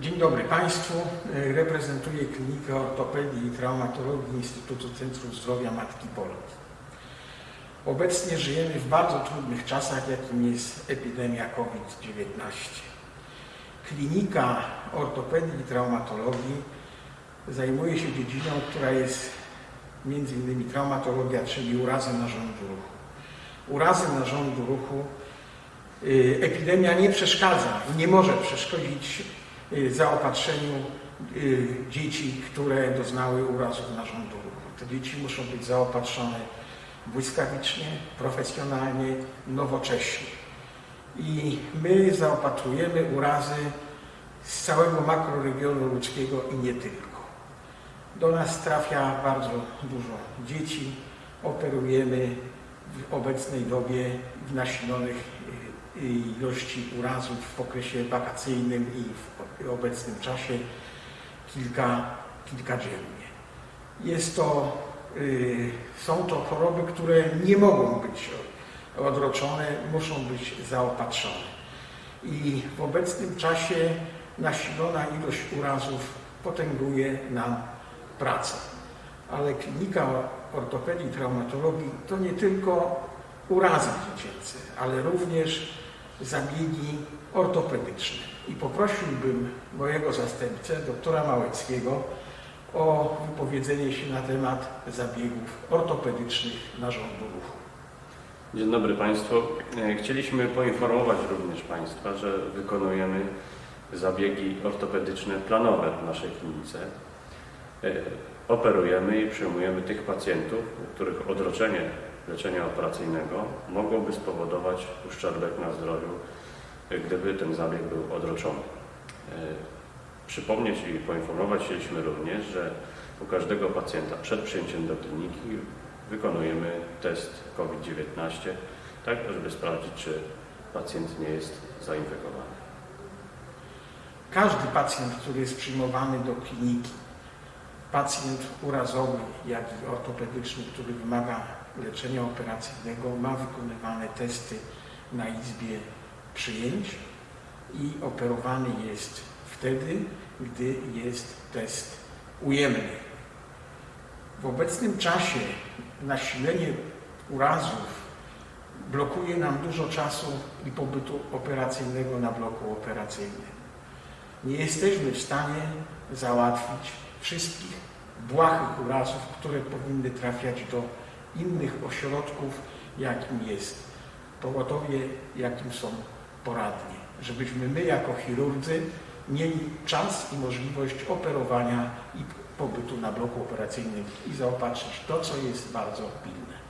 Dzień dobry Państwu. E, Reprezentuję Klinikę Ortopedii i Traumatologii Instytutu Centrum Zdrowia Matki Polki. Obecnie żyjemy w bardzo trudnych czasach, jakim jest epidemia COVID-19. Klinika Ortopedii i Traumatologii zajmuje się dziedziną, która jest innymi traumatologia, czyli urazy narządu ruchu. Urazy narządu ruchu y, epidemia nie przeszkadza nie może przeszkodzić zaopatrzeniu y, dzieci, które doznały urazów narządu. Te dzieci muszą być zaopatrzone błyskawicznie, profesjonalnie, nowocześnie. I my zaopatrujemy urazy z całego makroregionu ludzkiego i nie tylko. Do nas trafia bardzo dużo dzieci. Operujemy w obecnej dobie w nasilonych y, ilości urazów w okresie wakacyjnym i w obecnym czasie kilka, kilka dziennie. Jest to, y, są to choroby, które nie mogą być odroczone, muszą być zaopatrzone. I w obecnym czasie nasilona ilość urazów potęguje nam pracę. Ale klinika ortopedii i traumatologii to nie tylko urazy dziecięce, ale również zabiegi ortopedyczne. I poprosiłbym mojego zastępcę, doktora Małeckiego, o wypowiedzenie się na temat zabiegów ortopedycznych narządu ruchu. Dzień dobry Państwu. E, Chcieliśmy poinformować również Państwa, że wykonujemy zabiegi ortopedyczne planowe w naszej klinice. E, Operujemy i przyjmujemy tych pacjentów, u których odroczenie leczenia operacyjnego mogłoby spowodować uszczerbek na zdrowiu, gdyby ten zabieg był odroczony. E, Przypomnieć i poinformować chcieliśmy również, że u każdego pacjenta przed przyjęciem do kliniki wykonujemy test COVID-19, tak żeby sprawdzić, czy pacjent nie jest zainfekowany. Każdy pacjent, który jest przyjmowany do kliniki, pacjent urazowy, jak i ortopedyczny, który wymaga leczenia operacyjnego, ma wykonywane testy na izbie przyjęć i operowany jest wtedy, gdy jest test ujemny. W obecnym czasie nasilenie urazów blokuje nam dużo czasu i pobytu operacyjnego na bloku operacyjnym. Nie jesteśmy w stanie załatwić wszystkich błahych urazów, które powinny trafiać do innych ośrodków, jakim jest pogotowie, jakim są poradnie. Żebyśmy my jako chirurdzy mieli czas i możliwość operowania i pobytu na bloku operacyjnym i zaopatrzyć to, co jest bardzo pilne.